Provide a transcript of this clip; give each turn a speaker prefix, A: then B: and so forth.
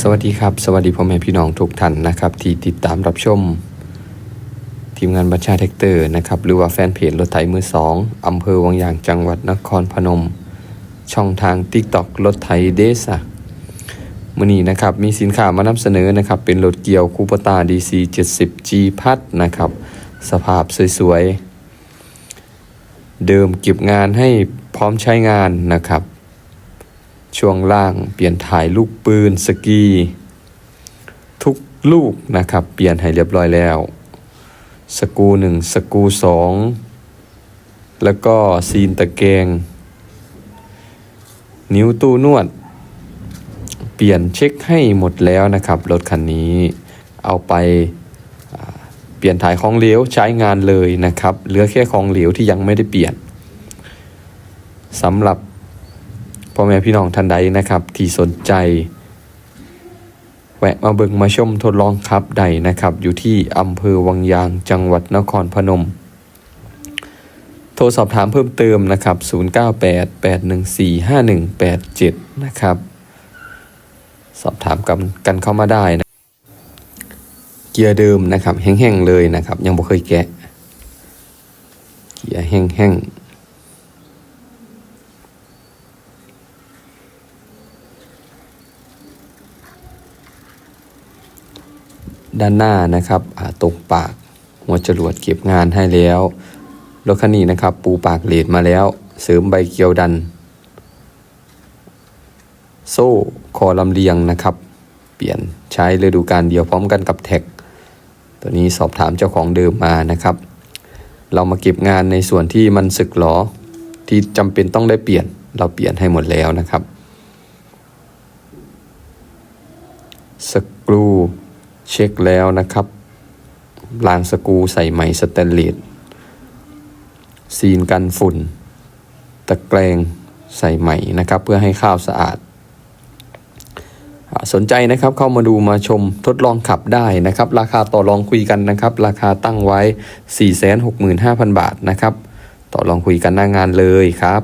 A: สวัสดีครับ สวัสดีพ่อแม่พี่น้องทุกท่านนะครับ ที่ติดตามรับชม ทีมงานบัญชาแท็กเตอร์นะครับ หรือว่าแฟนเพจรถไถมือสองอำเภอวังยางจังหวัดนครพนม ช่องทาง TikTok รถไถเดซ่ะมื่อนี้นะครับมีสินค้ามานำเสนอนะครับ เป็นรถเกียวคูปตา DC 70 G พัดนะครับ สภาพสวยๆ เดิมเก็บงานให้พร้อมใช้งานนะครับ ช่วงล่างเปลี่ยนถ่ายลูกปืนสกี ทุกลูกนะครับ เปลี่ยนให้เรียบร้อยแล้ว สกูหนึ่งสกูสองแล้วก็ซีนตะแกง นิ้วตู้นวด เปลี่ยนเช็คให้หมดแล้วนะครับ รถคันนี้เอาไปเปลี่ยนถ่ายของเหลวใช้งานเลยนะครับ เหลือแค่ของเหลวที่ยังไม่ได้เปลี่ยนสำหรับ พ่อแม่พี่น้องท่านใดนะครับ ที่สนใจ แวะมาเบิ่งมาชมทดลองขับใดนะครับ อยู่ที่อำเภอวังยางจังหวัดนครพนม โทรสอบถามเพิ่มเติมนะครับ 0988145187 นะครับ สอบถามกันกันเข้ามาได้นะเกียร์เดิมนะครับ แห้งๆเลยนะครับ ยังบ่เคยแกะเกียร์แห้งๆ ด้านหน้านะครับตกปากหัวจรวดเก็บงานให้แล้วรถคันนี้นะครับ ปูปากเลดมาแล้ว เสริมใบเกียวดัน โซ่คอลำเลียงนะครับ เปลี่ยนใช้ฤดูกาลเดียวพร้อมกันกับแท็ก ตัวนี้สอบถามเจ้าของเดิมมานะครับ เรามาเก็บงานในส่วนที่มันสึกหรอที่จำเป็นต้องได้เปลี่ยนเราเปลี่ยนให้หมดแล้วนะครับสกรู เช็คแล้วนะครับรางสกูใส่ไหมสแตนเลสซีนกันฝุ่น ตะแกรงใส่ไหมนะครับ เพื่อให้ข้าวสะอาด สนใจนะครับเข้ามาดูมาชมทดลองขับได้นะครับ ราคาต่อรองคุยกันนะครับ ราคาตั้งไว้ 465,000 บาทนะครับ ต่อรองคุยกันหน้างานเลยครับ